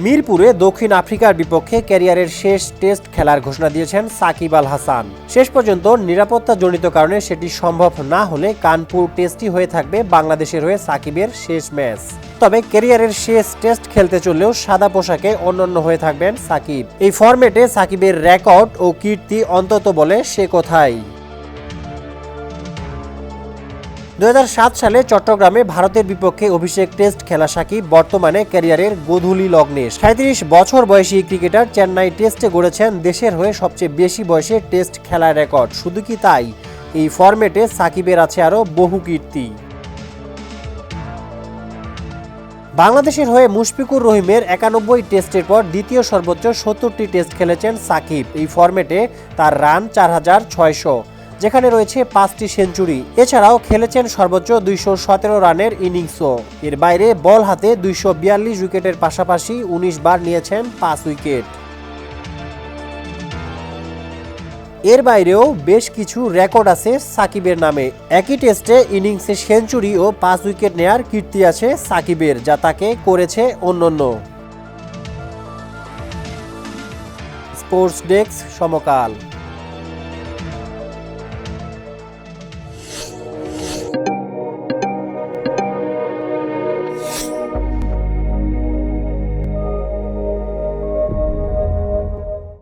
মিরপুরে দক্ষিণ আফ্রিকার বিপক্ষে ক্যারিয়ারের শেষ টেস্ট খেলার ঘোষণা দিয়েছেন সাকিব আল হাসান। শেষ পর্যন্ত নিরাপত্তাজনিত কারণে সেটি সম্ভব না হলে কানপুর টেস্টই হয়ে থাকবে বাংলাদেশের হয়ে সাকিবের শেষ ম্যাচ। তবে ক্যারিয়ারের শেষ টেস্ট খেলতে চললেও সাদা পোশাকে অন্যান্য হয়ে থাকবেন সাকিব। এই ফরম্যাটে সাকিবের রেকর্ড ও কীর্তি অন্তত বলে সে কোথায় দু হাজার সাত সালে চট্টগ্রামে ভারতের বিপক্ষে অভিষেক টেস্ট খেলা সাকিব বর্তমানে ক্যারিয়ারের গোধূলি লগ্নে। সাঁত্রিশ বছর বয়সী ক্রিকেটার চেন্নাই টেস্টে গড়েছেন দেশের হয়ে সবচেয়ে বেশি বয়সে টেস্ট খেলার রেকর্ড। শুধু কি তাই? এই ফরম্যাটে সাকিবের আছে আরও বহু কীর্তি। বাংলাদেশের হয়ে মুশফিকুর রহিমের একানব্বই টেস্টের পর দ্বিতীয় সর্বোচ্চ সত্তরটি টেস্ট খেলেছেন সাকিব। এই ফরম্যাটে তার রান চার হাজার ছয়শো। যেখানে রয়েছে পাঁচটি সেঞ্চুরি। এছাড়াও খেলেছেন সর্বোচ্চ দুইশো সতেরো রানের ইনিংসও। এর বাইরে বল হাতে দুইশো বিয়াল্লিশ উইকেটের পাশাপাশি উনিশ বার নিয়েছেন পাঁচ উইকেট। এর বাইরেও বেশ কিছু রেকর্ড আছে সাকিবের নামে। একই টেস্টে ইনিংসে সেঞ্চুরি ও পাঁচ উইকেট নেয়ার কীর্তি আছে সাকিবের, যা তাকে করেছে অন্যান্য। Sports desk Samakal.